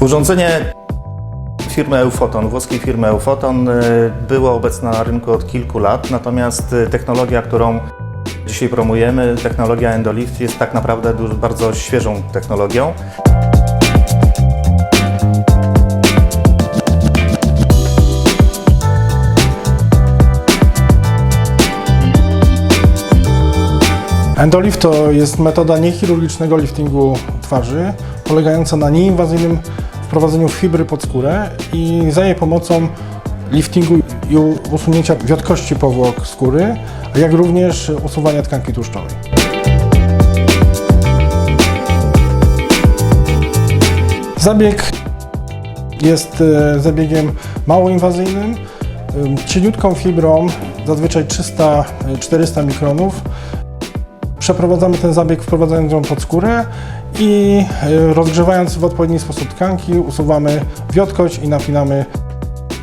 Urządzenie firmy Eufoton, włoskiej firmy Eufoton, y, było obecne na rynku od kilku lat, natomiast y, technologia, którą dzisiaj promujemy, technologia Endolift jest tak naprawdę bardzo świeżą technologią. Endolift to jest metoda niechirurgicznego liftingu twarzy, polegająca na nieinwazyjnym wprowadzeniu fibry pod skórę i za jej pomocą liftingu i usunięcia wiotkości powłok skóry, jak również usuwania tkanki tłuszczowej. Zabieg jest e, zabiegiem mało inwazyjnym, em, cieniutką fibrą, zazwyczaj 300-400 mikronów. Przeprowadzamy ten zabieg wprowadzając ją pod skórę i e, rozgrzewając w odpowiedni sposób tkanki usuwamy wiotkość i napinamy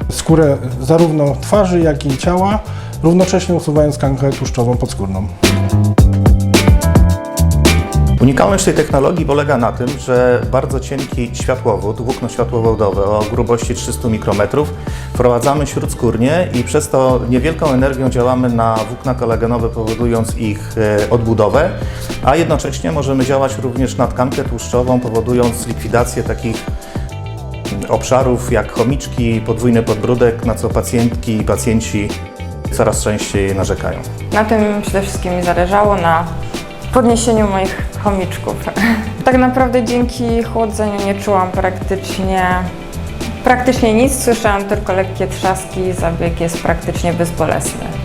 skórę zarówno twarzy, jak i ciała, równocześnie usuwając tkankę tłuszczową podskórną. Unikalność tej technologii polega na tym, że bardzo cienki światłowód, włókno światłowodowe o grubości 300 mikrometrów wprowadzamy śródskórnie i przez to niewielką energią działamy na włókna kolagenowe, powodując ich e, odbudowę, a jednocześnie możemy działać również na tkankę tłuszczową, powodując likwidację takich obszarów jak chomiczki, podwójny podbródek, na co pacjentki i pacjenci coraz częściej narzekają. Na tym przede wszystkim mi zależało, na podniesieniu moich chomiczków. tak naprawdę dzięki chłodzeniu nie czułam praktycznie, praktycznie nic, słyszałam tylko lekkie trzaski, zabieg jest praktycznie bezbolesny.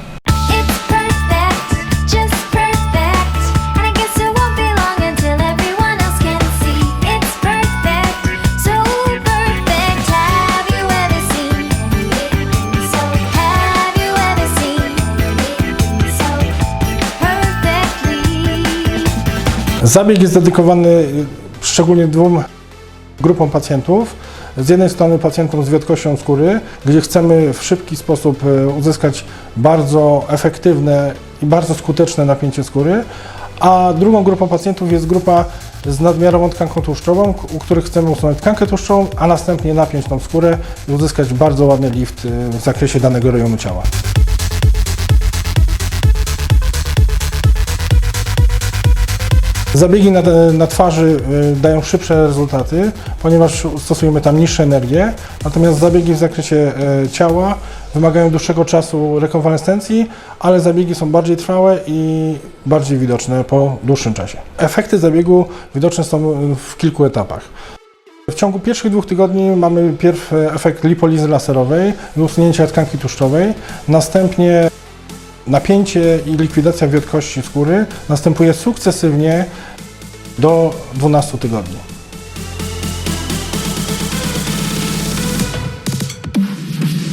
Zabieg jest dedykowany y, szczególnie dwóm grupom pacjentów. Z jednej strony pacjentom z wiotkością skóry, gdzie chcemy w szybki sposób y, uzyskać bardzo efektywne i bardzo skuteczne napięcie skóry, a drugą grupą pacjentów jest grupa z nadmiarową tkanką tłuszczową, u których chcemy usunąć tkankę tłuszczową, a następnie napiąć tą skórę i uzyskać bardzo ładny lift y, w zakresie danego rejonu ciała. Zabiegi na, na twarzy y, dają szybsze rezultaty, ponieważ stosujemy tam niższe energie, natomiast zabiegi w zakresie y, ciała wymagają dłuższego czasu rekonwalescencji, ale zabiegi są bardziej trwałe i bardziej widoczne po dłuższym czasie. Efekty zabiegu widoczne są w kilku etapach. W ciągu pierwszych dwóch tygodni mamy pierw efekt lipolizy laserowej i usunięcia tkanki tłuszczowej, następnie napięcie i likwidacja wiotkości skóry następuje sukcesywnie do 12 tygodni.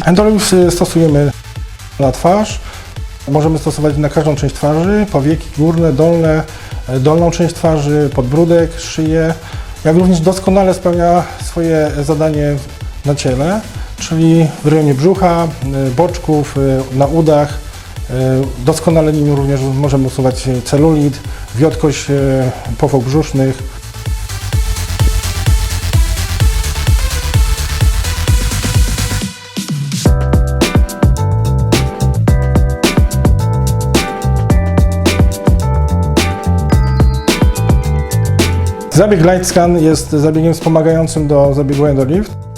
Endolux stosujemy na twarz. Możemy stosować na każdą część twarzy, powieki górne, dolne, dolną część twarzy, podbródek, szyję, jak również doskonale spełnia swoje zadanie na ciele, czyli w rejonie brzucha, e, boczków, e, na udach. E, Doskonale nim również możemy usuwać celulit, wiotkość e, powłok brzusznych. Zabieg Light Scan jest zabiegiem wspomagającym do zabiegu Endolift.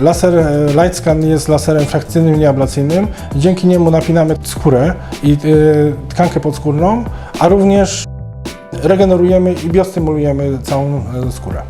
Laser e, Light Scan jest laserem frakcyjnym, nieablacyjnym. Dzięki niemu napinamy skórę i e, tkankę podskórną, a również regenerujemy i biostymulujemy całą e, skórę.